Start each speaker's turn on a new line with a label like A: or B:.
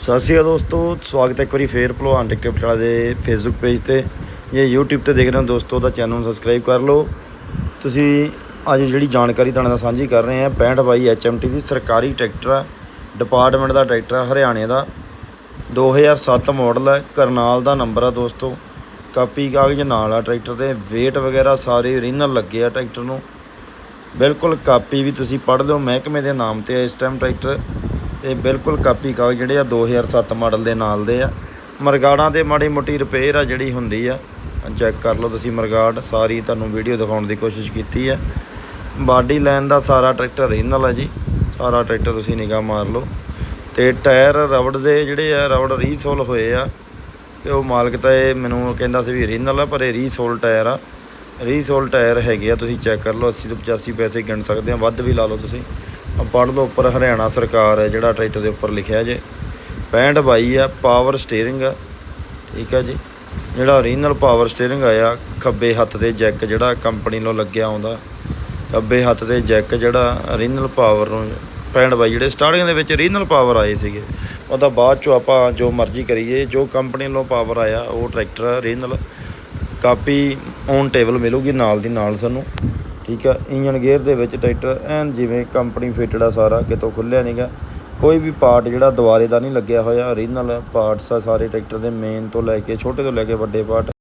A: ਸਤਿ ਸ਼੍ਰੀ ਅਕਾਲ ਦੋਸਤੋ, ਸਵਾਗਤ ਹੈ ਇੱਕ ਵਾਰੀ ਫੇਰ ਭਲਵਾਨ ਟਿਕਟ ਪਟਾਲਾ ਦੇ ਫੇਸਬੁੱਕ ਪੇਜ ਤੇ ਜਾਂ YouTube ਤੇ ਦੇਖ ਰਹੇ ਹੋ ਦੋਸਤੋ ਤਾਂ ਚੈਨਲ ਨੂੰ ਸਬਸਕ੍ਰਾਈਬ ਕਰ ਲਓ। ਤੁਸੀਂ ਅੱਜ ਜਿਹੜੀ ਜਾਣਕਾਰੀ ਤੁਹਾਡੇ ਨਾਲ ਸਾਂਝੀ ਕਰ ਰਹੇ ਹਾਂ 65 ਬਾਈ HMT ਦੀ ਸਰਕਾਰੀ ਟਰੈਕਟਰ ਆ ਡਿਪਾਰਟਮੈਂਟ ਦਾ ਟਰੈਕਟਰ ਆ, ਹਰਿਆਣੇ ਦਾ। 2007 ਮਾਡਲ ਹੈ ਕਰਨਾਲ ਦਾ ਨੰਬਰ ਆ ਦੋਸਤੋ। ਕਾਪੀ ਕਾਗਜ਼ ਨਾਲ ਆ ਟਰੈਕਟਰ ਦੇ, weight ਵਗੈਰਾ ਸਾਰੇ ਓਰੀਜਨਲ ਲੱਗੇ ਆ ਟਰੈਕਟਰ ਨੂੰ। ਬਿਲਕੁਲ ਕਾਪੀ ਵੀ ਤੁਸੀਂ ਪੜ੍ਹ ਲਿਓ, ਮਹਿਕਮੇ ਦੇ ਨਾਮ ਤੇ ਆ ਇਸ ਟਾਈਮ ਟਰੈਕਟਰ। ਤੇ ਬਿਲਕੁਲ ਕਾਪੀ ਕਾਗਜ਼ ਜਿਹੜੇ ਆ 2007 ਮਾਡਲ ਦੇ ਨਾਲ ਦੇ ਆ। ਮਰਗਾੜਾਂ ਤੇ ਮਾੜੀ ਮੋਟੀ ਰਿਪੇਅਰ ਆ ਜਿਹੜੀ ਹੁੰਦੀ ਆ। ਚੈੱਕ ਕਰ ਲਓ ਤੁਸੀਂ ਮਰਗਾੜ, ਸਾਰੀ ਤੁਹਾਨੂੰ ਵੀਡੀਓ ਦਿਖਾਉਣ ਦੀ ਕੋਸ਼ਿਸ਼ ਕੀਤੀ ਆ। ਬਾਡੀ ਲਾਈਨ ਦਾ ਸਾਰਾ ਟਰੈਕਟਰ ਓਰੀਜਨਲ ਆ ਜੀ। ਸਾਰਾ ਟਰੈਕਟਰ ਤੁਸੀਂ ਨਿਗਾਹ ਮਾਰ ਲਓ। ਤੇ ਟਾਇਰ ਰਬੜ ਦੇ ਜਿਹੜੇ ਆ, ਰਬੜ ਰੀਸੋਲ ਹੋਏ ਆ। ਤੇ ਉਹ ਮਾਲਕ ਤਾਂ ਇਹ ਮੈਨੂੰ ਕਹਿੰਦਾ ਸੀ ਵੀ ਓਰੀਜਨਲ ਆ, ਪਰ ਇਹ ਰੀਸੋਲ ਟਾਇਰ ਆ। ਰੀਸੋਲ ਟਾਇਰ ਹੈਗੇ ਆ, ਤੁਸੀਂ ਚੈੱਕ ਕਰ ਲਓ 80 ਤੋਂ 85 ਪੈਸੇ ਗਿਣ ਸਕਦੇ ਆ। ਵੱਧ ਵੀ ਲਾ ਲਓ ਤੁਸੀਂ। ਪੜ੍ਹ ਲਓ, ਉੱਪਰ ਹਰਿਆਣਾ ਸਰਕਾਰ ਹੈ, ਜਿਹੜਾ ਟਰੈਕਟਰ ਦੇ ਉੱਪਰ ਲਿਖਿਆ ਜੇ। 65 ਬਾਈ ਆ ਪਾਵਰ ਸਟੀਅਰਿੰਗ ਆ, ਠੀਕ ਆ ਜੀ। ਜਿਹੜਾ ਓਰੀਜਨਲ ਪਾਵਰ ਸਟੀਅਰਿੰਗ ਆਇਆ, ਖੱਬੇ ਹੱਥ ਦੇ ਜੈਕ ਜਿਹੜਾ ਕੰਪਨੀ ਨੂੰ ਲੱਗਿਆ ਆਉਂਦਾ। ਖੱਬੇ ਹੱਥ ਦੇ ਜੈਕ ਜਿਹੜਾ ਓਰੀਜਨਲ ਪਾਵਰ ਨੂੰ 65 ਬਾਈ ਜਿਹੜੇ ਸਟਾਰਟਿੰਗ ਦੇ ਵਿੱਚ ਓਰੀਜਨਲ ਪਾਵਰ ਆਏ ਸੀਗੇ। ਉਹ ਤਾਂ ਬਾਅਦ ਚੋਂ ਆਪਾਂ ਜੋ ਮਰਜ਼ੀ ਕਰੀਏ, ਜੋ ਕੰਪਨੀ ਵੱਲੋਂ ਪਾਵਰ ਆਇਆ, ਉਹ tractor original copy on table ਮਿਲੂਗੀ ਨਾਲ ਦੀ ਨਾਲ ਸਾਨੂੰ। ਠੀਕ ਆ? ਇੰਜਨ ਗੇਅਰ ਦੇ ਵਿੱਚ ਟਰੈਕਟਰ ਐਨ ਜਿਵੇਂ ਕੰਪਨੀ ਫਿਟਡ ਆ ਸਾਰਾ, ਕਿਤੋਂ ਖੁੱਲਿਆ ਨਹੀਂਗਾ ਕੋਈ ਵੀ ਪਾਰਟ ਜਿਹੜਾ ਦੁਬਾਰੇ ਦਾ ਨਹੀਂ ਲੱਗਿਆ ਹੋਇਆ ਓਰੀਜਨਲ ਪਾਰਟਸ ਆ ਸਾਰੇ ਟਰੈਕਟਰ ਦੇ ਮੇਨ ਤੋਂ ਲੈ ਕੇ, ਛੋਟੇ ਤੋਂ ਲੈ ਕੇ ਵੱਡੇ ਪਾਰਟ